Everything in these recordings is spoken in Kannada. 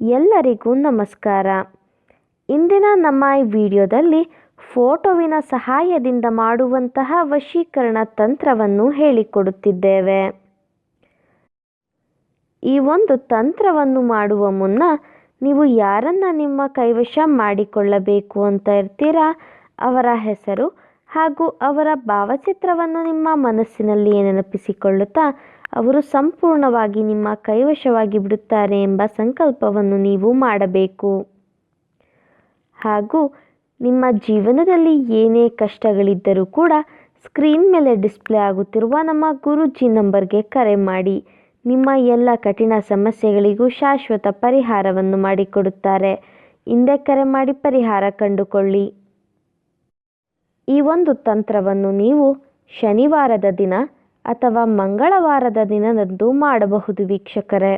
ಎಲ್ಲರಿಗೂ ನಮಸ್ಕಾರ. ಇಂದಿನ ನಮ್ಮ ಈ ವಿಡಿಯೋದಲ್ಲಿ ಫೋಟೋವಿನ ಸಹಾಯದಿಂದ ಮಾಡುವಂತಹ ವಶೀಕರಣ ತಂತ್ರವನ್ನು ಹೇಳಿಕೊಡುತ್ತಿದ್ದೇವೆ. ಈ ಒಂದು ತಂತ್ರವನ್ನು ಮಾಡುವ ಮುನ್ನ ನೀವು ಯಾರನ್ನ ನಿಮ್ಮ ಕೈವಶ ಮಾಡಿಕೊಳ್ಳಬೇಕು ಅಂತ ಇರ್ತೀರಾ? ಅವರ ಹೆಸರು ಹಾಗೂ ಅವರ ಭಾವಚಿತ್ರವನ್ನು ನಿಮ್ಮ ಮನಸ್ಸಿನಲ್ಲಿ ನೆನಪಿಸಿಕೊಳ್ಳುತ್ತಾ ಅವರು ಸಂಪೂರ್ಣವಾಗಿ ನಿಮ್ಮ ಕೈವಶವಾಗಿ ಬಿಡುತ್ತಾರೆ ಎಂಬ ಸಂಕಲ್ಪವನ್ನು ನೀವು ಮಾಡಬೇಕು. ಹಾಗೂ ನಿಮ್ಮ ಜೀವನದಲ್ಲಿ ಏನೇ ಕಷ್ಟಗಳಿದ್ದರೂ ಕೂಡ ಸ್ಕ್ರೀನ್ ಮೇಲೆ ಡಿಸ್ಪ್ಲೇ ಆಗುತ್ತಿರುವ ನಮ್ಮ ಗುರೂಜಿ ನಂಬರ್ಗೆ ಕರೆ ಮಾಡಿ. ನಿಮ್ಮ ಎಲ್ಲ ಕಠಿಣ ಸಮಸ್ಯೆಗಳಿಗೂ ಶಾಶ್ವತ ಪರಿಹಾರವನ್ನು ಮಾಡಿಕೊಡುತ್ತಾರೆ. ಹಿಂದೆ ಕರೆ ಮಾಡಿ ಪರಿಹಾರ ಕಂಡುಕೊಳ್ಳಿ. ಈ ಒಂದು ತಂತ್ರವನ್ನು ನೀವು ಶನಿವಾರದ ದಿನ ಅಥವಾ ಮಂಗಳವಾರದ ದಿನದಂದು ಮಾಡಬಹುದು ವೀಕ್ಷಕರೇ.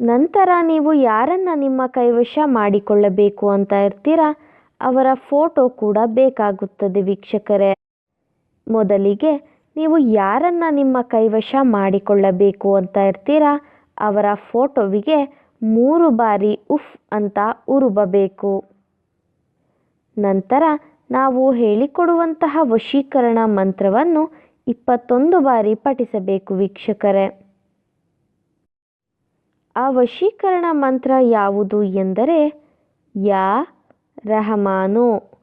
ನಂತರ ನೀವು ಯಾರನ್ನು ನಿಮ್ಮ ಕೈವಶ ಮಾಡಿಕೊಳ್ಳಬೇಕು ಅಂತ ಇರ್ತೀರಾ? ಅವರ ಫೋಟೋ ಕೂಡ ಬೇಕಾಗುತ್ತದೆ ವೀಕ್ಷಕರೇ. ಮೊದಲಿಗೆ ನೀವು ಯಾರನ್ನ ನಿಮ್ಮ ಕೈವಶ ಮಾಡಿಕೊಳ್ಳಬೇಕು ಅಂತ ಇರ್ತೀರಾ? ಅವರ ಫೋಟೋವಿಗೆ ಮೂರು ಬಾರಿ ಉಫ್ ಅಂತ ಉರುಬಬೇಕು. ನಂತರ ನಾವು ಹೇಳಿಕೊಡುವಂತಹ ವಶೀಕರಣ ಮಂತ್ರವನ್ನು ಇಪ್ಪತ್ತೊಂದು ಬಾರಿ ಪಠಿಸಬೇಕು ವೀಕ್ಷಕರೇ. ಆ ವಶೀಕರಣ ಮಂತ್ರ ಯಾವುದು ಎಂದರೆ, ಯಾ ರಹಮಾನು.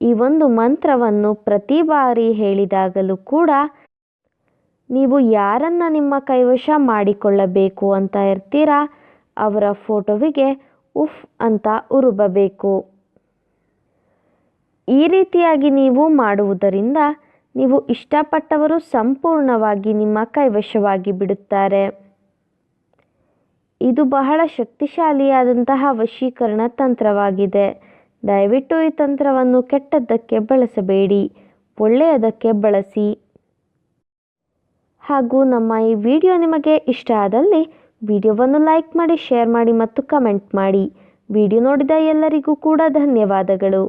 ಈ ಒಂದು ಮಂತ್ರವನ್ನು ಪ್ರತಿ ಬಾರಿ ಹೇಳಿದಾಗಲೂ ಕೂಡ ನೀವು ಯಾರನ್ನ ನಿಮ್ಮ ಕೈವಶ ಮಾಡಿಕೊಳ್ಳಬೇಕು ಅಂತ ಇರ್ತೀರಾ, ಅವರ ಫೋಟೋವಿಗೆ ಉಫ್ ಅಂತ ಉರುಬಬೇಕು. ಈ ರೀತಿಯಾಗಿ ನೀವು ಮಾಡುವುದರಿಂದ ನೀವು ಇಷ್ಟಪಟ್ಟವರು ಸಂಪೂರ್ಣವಾಗಿ ನಿಮ್ಮ ಕೈವಶವಾಗಿ ಬಿಡುತ್ತಾರೆ. ಇದು ಬಹಳ ಶಕ್ತಿಶಾಲಿಯಾದಂತಹ ವಶೀಕರಣ ತಂತ್ರವಾಗಿದೆ. ದಯವಿಟ್ಟು ಈ ತಂತ್ರವನ್ನು ಕೆಟ್ಟದ್ದಕ್ಕೆ ಬಳಸಬೇಡಿ, ಒಳ್ಳೆಯದಕ್ಕೆ ಬಳಸಿ. ಹಾಗೂ ನಮ್ಮ ಈ ವಿಡಿಯೋ ನಿಮಗೆ ಇಷ್ಟ ಆದಲ್ಲಿ ವಿಡಿಯೋವನ್ನು ಲೈಕ್ ಮಾಡಿ, ಶೇರ್ ಮಾಡಿ ಮತ್ತು ಕಮೆಂಟ್ ಮಾಡಿ. ವಿಡಿಯೋ ನೋಡಿದ ಎಲ್ಲರಿಗೂ ಕೂಡ ಧನ್ಯವಾದಗಳು.